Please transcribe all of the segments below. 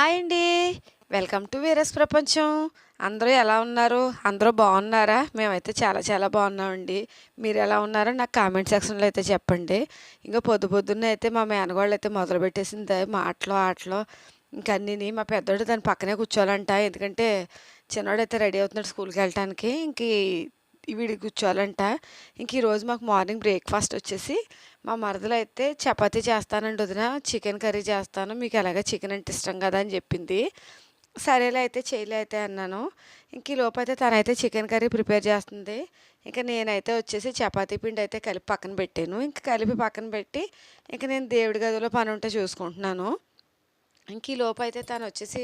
Hi అండి. Welcome to వీరస్ ప్రపంచం. అందరూ ఎలా ఉన్నారు? అందరూ బాగున్నారా? మేమైతే చాలా చాలా బాగున్నామండి. మీరు ఎలా ఉన్నారో నాకు కామెంట్ సెక్షన్లో అయితే చెప్పండి. ఇంకా పొద్దు పొద్దున్న అయితే మా మేనగోళ్ళు అయితే మొదలుపెట్టేసింది మాటలు ఆటలు. ఇంకా అన్నీ మా పెద్దోడు దాని పక్కనే కూర్చోవాలంట. ఎందుకంటే చిన్నోడు అయితే రెడీ అవుతున్నాడు స్కూల్కి వెళ్ళటానికి. ఇంక వీడి కూర్చోవాలంట. ఇంక ఈరోజు మాకు మార్నింగ్ బ్రేక్ఫాస్ట్ వచ్చేసి మా మరదలు అయితే చపాతీ చేస్తానండి వదిన చికెన్ కర్రీ చేస్తాను మీకు ఎలాగ చికెన్ అంటే ఇష్టం కదా అని చెప్పింది. సరేలే అయితే చేయలే అయితే అన్నాను. ఇంక ఈ లోపు అయితే తనైతే చికెన్ కర్రీ ప్రిపేర్ చేస్తుంది. ఇంకా నేనైతే వచ్చేసి చపాతీ పిండి అయితే కలిపి పక్కన పెట్టాను. ఇంకా కలిపి పక్కన పెట్టి ఇంకా నేను దేవుడి గదిలో పని ఉంటే చూసుకుంటున్నాను. ఇంక ఈ లోపు అయితే తను వచ్చేసి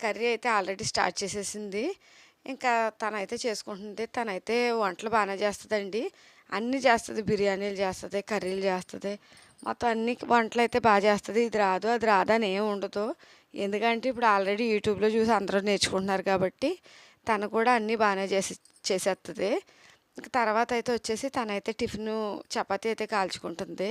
కర్రీ అయితే ఆల్రెడీ స్టార్ట్ చేసేసింది. ఇంకా తనైతే చేసుకుంటుంది తనైతే వంటలు బాగానే చేస్తుందండి. అన్నీ చేస్తుంది. బిర్యానీలు చేస్తుంది కర్రీలు చేస్తుంది. మొత్తం అన్ని వంటలు అయితే బాగా చేస్తుంది. ఇది రాదు అది రాదు అని ఏం ఉండదు. ఎందుకంటే ఇప్పుడు ఆల్రెడీ యూట్యూబ్లో చూసి అందరూ నేర్చుకుంటున్నారు కాబట్టి తను కూడా అన్నీ బాగానే చేసి చేసేస్తుంది తర్వాత అయితే వచ్చేసి తనైతే టిఫిన్ చపాతీ అయితే కాల్చుకుంటుంది.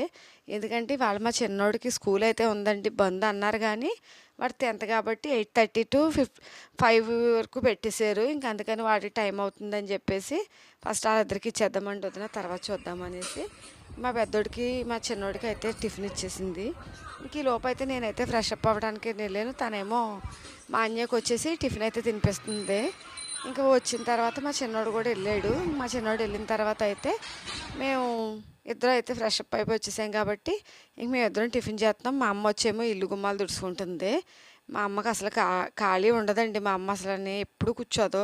ఎందుకంటే వాళ్ళ మా చిన్నోడికి స్కూల్ అయితే ఉందండి బంద్ అన్నారు కానీ వాడు టెన్త్ కాబట్టి eight thirty to fif five వరకు పెట్టేశారు. ఇంక అందుకని వాడికి టైం అవుతుందని చెప్పేసి ఫస్ట్ వాళ్ళిద్దరికి ఇచ్చేద్దామండి వదిన తర్వాత చూద్దామనేసి మా పెద్దోడికి మా చిన్నోడికి అయితే టిఫిన్ ఇచ్చేసింది. ఇంక ఈ లోపు అయితే నేనైతే ఫ్రెష్ అప్ అవ్వడానికి వెళ్ళాను. తనేమో మా అన్యకు వచ్చేసి టిఫిన్ అయితే తినిపిస్తుంది. ఇంకా వచ్చిన తర్వాత మా చిన్నోడు కూడా వెళ్ళాడు. మా చిన్నోడు వెళ్ళిన తర్వాత అయితే మేము ఇద్దరు అయితే ఫ్రెష్ అప్ అయిపోయి వచ్చేసాం కాబట్టి ఇంక మేము ఇద్దరం టిఫిన్ చేస్తున్నాం మా అమ్మ వచ్చేమో ఇల్లు గుమ్మాలు దుడుచుకుంటుంది మా అమ్మకి అసలు కా ఖాళీ ఉండదండి. మా అమ్మ అసలు ఎప్పుడు కూర్చోదు.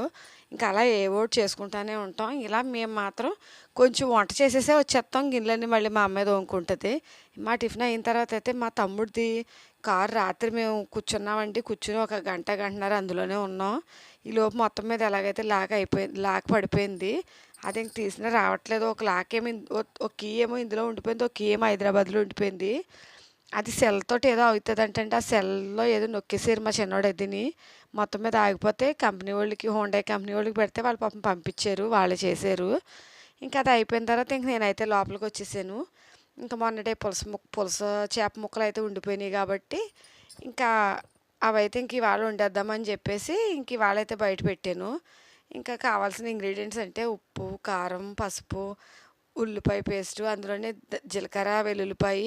ఇంకా అలా ఏ ఓటు చేసుకుంటానే ఉంటాం. ఇలా మేము మాత్రం కొంచెం వంట చేసేసే వచ్చేస్తాం గిన్నెలన్నీ మళ్ళీ మా అమ్మే తోముకుంటుంది. మా టిఫిన్ అయిన తర్వాత అయితే మా తమ్ముడిది కారు రాత్రి మేము కూర్చున్నామండి. కూర్చుని ఒక గంట గంటన్నర అందులోనే ఉన్నాం. ఈ లోపు మొత్తం మీద ఎలాగైతే లాక్ అయిపోయింది లాక్ పడిపోయింది అది ఇంక తీసినా రావట్లేదు. ఒక లాక్ ఏమో ఒక కీ ఏమో ఇందులో ఉండిపోయింది ఒక కీ ఏమో హైదరాబాద్లో ఉండిపోయింది. అది సెల్ తోటి ఏదో అవుతుంది అంటే ఆ సెల్లో ఏదో నొక్కేసారు మా చిన్నోడు ఎదిని మొత్తం మీద ఆగిపోతే కంపెనీ వాళ్ళకి హోండా కంపెనీ వాళ్ళకి పెడితే వాళ్ళు పాపం పంపించారు వాళ్ళే చేశారు. ఇంకా అది అయిపోయిన తర్వాత ఇంక నేనైతే లోపలికి వచ్చేసాను. ఇంకా మొన్నటే పులస ముక్క పులస చేప ముక్కలు అయితే ఉండిపోయినాయి కాబట్టి ఇంకా అవైతే ఇంక ఇవాళ వండేద్దామని చెప్పేసి ఇంక ఇవాళ అయితే బయట పెట్టాను. ఇంకా కావాల్సిన ఇంగ్రీడియంట్స్ అంటే ఉప్పు కారం పసుపు ఉల్లిపాయ పేస్టు అందులోనే జీలకర్ర వెల్లుల్లిపాయ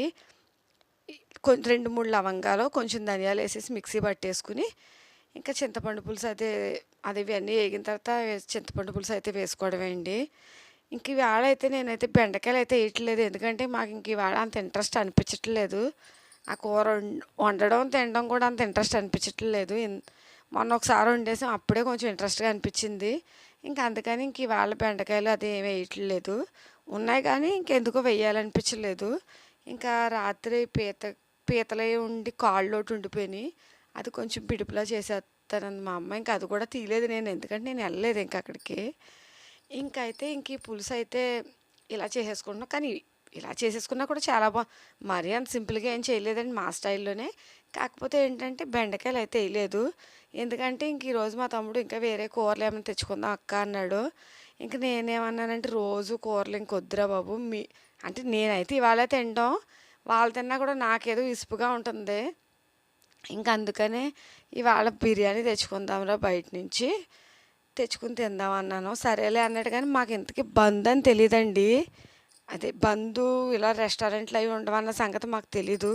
కొంచెం రెండు మూడు లవంగాలు కొంచెం ధనియాలు వేసేసి మిక్సీ పట్టేసుకుని ఇంకా చింతపండు పులుసు అయితే అది ఇవన్నీ వేగిన తర్వాత చింతపండు పులుసు అయితే వేసుకోవడమే అండి. ఇంక ఇవాళ అయితే నేనైతే బెండకాయలు అయితే వేయట్లేదు. ఎందుకంటే మాకు ఇంక ఇవాళ అంత ఇంట్రెస్ట్ అనిపించట్లేదు. ఆ కూర వం- వండడం తినడం కూడా అంత ఇంట్రెస్ట్ అనిపించట్లేదు మొన్న ఒకసారి వండేసాం అప్పుడే కొంచెం ఇంట్రెస్ట్గా అనిపించింది. ఇంకా అందుకని ఇంక ఇవాళ బెండకాయలు అది ఏమి వేయట్లేదు ఉన్నాయి కానీ ఇంకెందుకో వేయాలనిపించలేదు ఇంకా రాత్రి పీత పీతలే ఉండి కాళ్ళు ఒకటి ఉండిపోయినాయి. అది కొంచెం పిడుపులా చేసేస్తానంది మా అమ్మ. ఇంకా అది కూడా తీయలేదు నేను ఎందుకంటే నేను వెళ్ళలేదు ఇంకా అక్కడికి. ఇంకైతే అయితే ఇంక ఈ పులుసు అయితే ఇలా చేసేసుకుంటున్నాం. కానీ ఇలా చేసేసుకున్నా కూడా చాలా బా మరీ అంత సింపుల్గా ఏం చేయలేదండి మా స్టైల్లోనే. కాకపోతే ఏంటంటే బెండకాయలు అయితే వేయలేదు. ఎందుకంటే ఇంక ఈరోజు మా తమ్ముడు ఇంకా వేరే కూరలు ఏమైనా తెచ్చుకుందాం అక్క అన్నాడు. ఇంక నేనేమన్నానంటే రోజు కూరలు ఇంకొద్దురా బాబు. మీ అంటే నేనైతే ఇవాళ తింటాం. వాళ్ళు తిన్నా కూడా నాకేదో ఇసుపుగా ఉంటుంది. ఇంకా అందుకనే ఇవాళ బిర్యానీ తెచ్చుకుందాంరా బయట నుంచి. తెచ్చుకుని తిందాం అన్నాను. సరేలే అన్నాడు కానీ మాకు ఇంతకీ బంద్ అని తెలియదండి అదే బంధు ఇలా రెస్టారెంట్లు అవి ఉండవన్న సంగతి మాకు తెలీదు.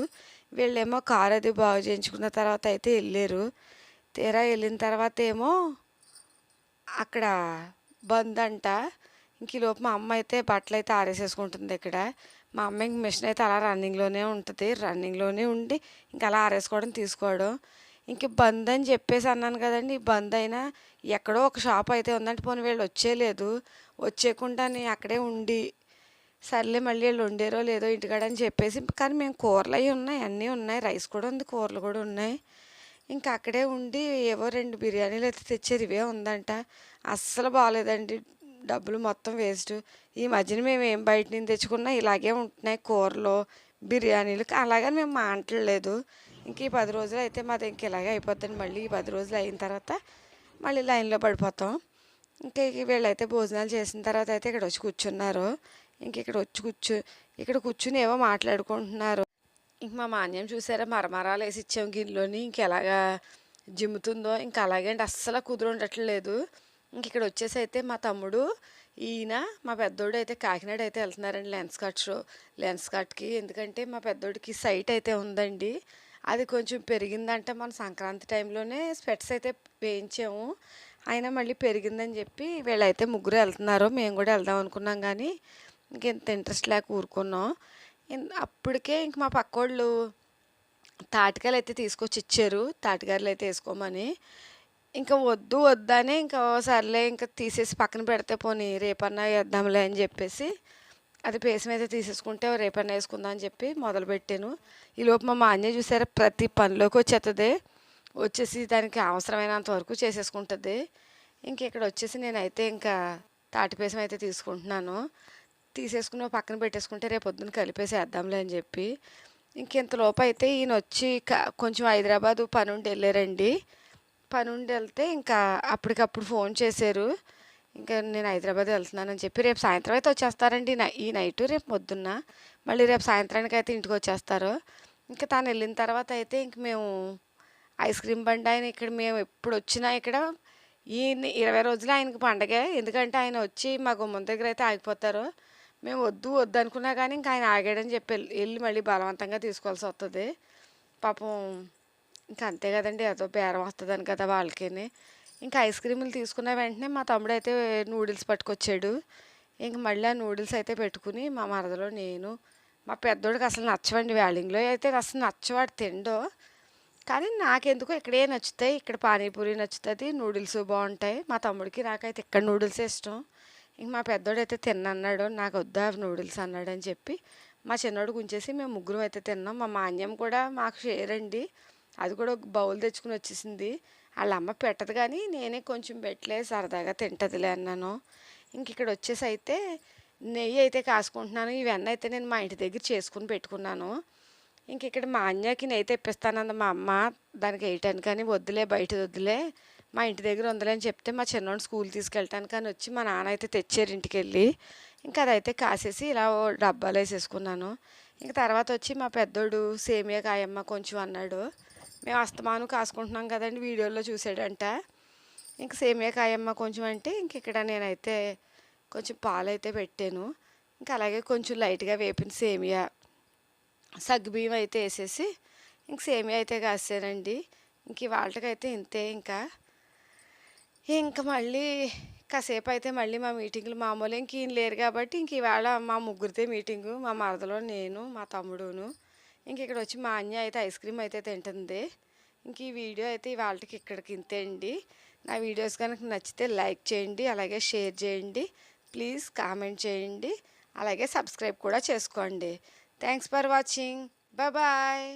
వీళ్ళేమో కారు అది బాగు చేయించుకున్న తర్వాత అయితే వెళ్ళారు. తీరా వెళ్ళిన తర్వాత ఏమో అక్కడ బంద్ అంట. ఇంక ఈ లోపు మా అమ్మ అయితే బట్టలు అయితే ఆరేసేసుకుంటుంది ఇక్కడ. మా అమ్మ ఇంక మిషన్ అయితే అలా రన్నింగ్లోనే ఉంటుంది. రన్నింగ్లోనే ఉండి ఇంక అలా ఆరేసుకోవడం తీసుకోవడం. ఇంక బంద్ అని చెప్పేసి అన్నాను కదండి బంద్ అయినా ఎక్కడో ఒక షాప్ అయితే ఉందంటే పోనీ వీళ్ళు వచ్చేయలేదు వచ్చేయకుండానే అక్కడే ఉండి సర్లే మళ్ళీ వీళ్ళు వండారో లేదో ఇంటికాడ అని చెప్పేసి కానీ మేము కూరలు అవి ఉన్నాయి అన్నీ ఉన్నాయి రైస్ కూడా ఉంది కూరలు కూడా ఉన్నాయి. ఇంకా అక్కడే ఉండి ఏవో రెండు బిర్యానీలు అయితే తెచ్చారు ఇవే ఉందంట. అస్సలు బాగాలేదండి డబ్బులు మొత్తం వేస్ట్. ఈ మధ్యన మేము ఏం బయట నుంచి తెచ్చుకున్నా ఇలాగే ఉంటున్నాయి కూరలు బిర్యానీలు అలాగని మేము మాట్లాడలేదు. ఇంక ఈ పది రోజులు అయితే మాది ఇంక ఇలాగే అయిపోతుంది మళ్ళీ ఈ పది రోజులు అయిన తర్వాత మళ్ళీ లైన్లో పడిపోతాం. ఇంకా వీళ్ళైతే భోజనాలు చేసిన తర్వాత అయితే ఇక్కడ వచ్చి కూర్చున్నారు. ఇక్కడ వచ్చి కూర్చో ఇక్కడ కూర్చుని ఏవో మాట్లాడుకుంటున్నారు. ఇంక మా మాన్యం చూసారా మరమరాలు వేసి ఇచ్చాం గిన్నెలోని ఇంకెలాగా జిమ్ముతుందో ఇంకా అలాగే అండి అస్సలు కుదురు ఉండట్లేదు. ఇంక ఇక్కడ వచ్చేసి అయితే మా తమ్ముడు ఈయన మా పెద్దోడు అయితే కాకినాడ అయితే వెళ్తున్నారండి లెన్స్ కట్ షో లెన్స్ కట్కి. ఎందుకంటే మా పెద్దోడికి సైట్ అయితే ఉందండి. అది కొంచెం పెరిగిందంటే మన సంక్రాంతి టైంలోనే స్పెట్స్ అయితే వేయించాము. అయినా మళ్ళీ పెరిగిందని చెప్పి వీళ్ళైతే ముగ్గురు వెళ్తున్నారు మేము కూడా వెళ్దాం అనుకున్నాం కానీ ఇంకెంత ఇంట్రెస్ట్ లేక ఊరుకున్నాం. అప్పటికే ఇంక మా పక్కోళ్ళు తాటికాయలు అయితే తీసుకొచ్చి ఇచ్చారు. తాటికాయలు అయితే వేసుకోమని. ఇంకా వద్దు వద్దనే ఇంకా సర్లే ఇంకా తీసేసి పక్కన పెడితే పోనీ రేపన్నా వేద్దాంలే అని చెప్పేసి అది పేసం అయితే తీసేసుకుంటే రేపన్నా వేసుకుందాం అని చెప్పి మొదలుపెట్టాను ఈలోపు మా మాన్య చూసారా ప్రతి పనిలోకి వచ్చేస్తుంది వచ్చేసి దానికి అవసరమైనంత వరకు చేసేసుకుంటుంది. ఇంక ఇక్కడ వచ్చేసి నేనైతే ఇంకా తాటిపేసం అయితే తీసుకుంటున్నాను. తీసేసుకుని పక్కన పెట్టేసుకుంటే రేపు పొద్దున్న కలిపేసేద్దాంలే అని చెప్పి. ఇంకెంతలోపు అయితే ఈయన వచ్చి క- కొంచెం హైదరాబాద్ పని ఉండి వెళ్ళారండి. పని ఉండి వెళ్తే ఇంకా అప్పటికప్పుడు ఫోన్ చేశారు. ఇంకా నేను హైదరాబాద్ వెళ్తున్నానని చెప్పి రేపు సాయంత్రం అయితే వచ్చేస్తారండి ఈ నైట్ రేపు పొద్దున్న. మళ్ళీ రేపు సాయంత్రానికి అయితే ఇంటికి వచ్చేస్తారు. ఇంకా తను వెళ్ళిన తర్వాత అయితే ఇంక మేము ఐస్ క్రీమ్ బండి ఆయన ఇక్కడ మేము ఎప్పుడు వచ్చినా ఇక్కడ ఈ ఇరవై రోజులు ఆయనకు పండగే. ఎందుకంటే ఆయన వచ్చి మా గుమ్మం దగ్గర అయితే ఆగిపోతారు. మేము వద్దు వద్దు అనుకున్నా కానీ ఇంకా ఆయన ఆగాడని చెప్పి వెళ్ళి- వెళ్ళి మళ్ళీ బలవంతంగా తీసుకోవాల్సి వస్తుంది పాపం ఇంకా అంతే కదండి ఏదో బేరం వస్తుందని కదా వాళ్ళకిని. ఇంకా ఐస్ క్రీములు తీసుకున్న వెంటనే మా తమ్ముడు అయితే నూడిల్స్ పట్టుకొచ్చాడు. ఇంక మళ్ళీ ఆ నూడిల్స్ అయితే పెట్టుకుని మా మరదలో నేను మా పెద్దోడికి అసలు నచ్చవండి వ్యాలింగ్లో. అయితే అసలు నచ్చవాడు తిండో. కానీ నాకెందుకో ఇక్కడే నచ్చుతాయి ఇక్కడ పానీపూరి నచ్చుతుంది నూడిల్స్ బాగుంటాయి. మా తమ్ముడికి నాకైతే ఇక్కడ నూడిల్స్ ఇష్టం. ఇంక మా పెద్దోడు అయితే తిన్నన్నాడు నాకు వద్దా నూడిల్స్ అన్నాడు అని చెప్పి మా చిన్నోడు గుంచేసి మేము ముగ్గురు అయితే తిన్నాం. మా మాన్యం కూడా మాకు షేర్ అండి. అది కూడా ఒక బౌల్ తెచ్చుకుని వచ్చేసింది. వాళ్ళ అమ్మ పెట్టదు కానీ నేనే కొంచెం పెట్టలే సరదాగా తింటదిలే అన్నాను. ఇంక ఇక్కడ వచ్చేసి అయితే నెయ్యి అయితే కాసుకుంటున్నాను. ఇవన్నీ అయితే నేను మా ఇంటి దగ్గర చేసుకుని పెట్టుకున్నాను. ఇంక ఇక్కడ మా అన్యకి నెయ్యి తెప్పిస్తానంది మా అమ్మ దానికి వేయటానికి కానీ వద్దులే బయట వద్దులే. మా ఇంటి దగ్గర ఉందిలే అని చెప్తే మా చిన్నోడు స్కూల్ తీసుకెళ్ళటానికి అని వచ్చి మా నాన్న అయితే తెచ్చారు ఇంటికి వెళ్ళి ఇంకా అదైతే కాసేసి ఇలా ఓ డబ్బాలో వేసేసుకున్నాను. ఇంక తర్వాత వచ్చి మా పెద్దోడు సేమియా కాయమ్మ కొంచెం అన్నాడు. మేము అస్తమాను కాసుకుంటున్నాం కదండి వీడియోలో చూసాడంట. ఇంక సేమియా కాయమ్మ కొంచెం అంటే ఇంక ఇక్కడ నేనైతే కొంచెం పాలు అయితే పెట్టాను. ఇంకా అలాగే కొంచెం లైట్గా వేపిన సేమియా సగ్గుబియ్యం అయితే వేసేసి ఇంక సేమియా అయితే కాసానండి. ఇంక వాళ్ళకైతే ఇంతే ఇంకా. ఇంకా మళ్ళీ కాసేపు అయితే మళ్ళీ మా మీటింగ్లు మామూలు ఇంక ఈయన లేరు కాబట్టి ఇంక ఇవాళ మా ముగ్గురితే మీటింగు మా మరదలో నేను మా తమ్ముడును. ఇంక ఇక్కడ వచ్చి మా అన్య అయితే ఐస్ క్రీమ్ అయితే తింటుంది. ఇంక ఈ వీడియో అయితే ఇవాళకి ఇక్కడికి ఇంతే అండి నా వీడియోస్ కనుక నచ్చితే లైక్ చేయండి అలాగే షేర్ చేయండి ప్లీజ్ కామెంట్ చేయండి అలాగే సబ్స్క్రైబ్ కూడా చేసుకోండి. Thanks for watching. బాయ్.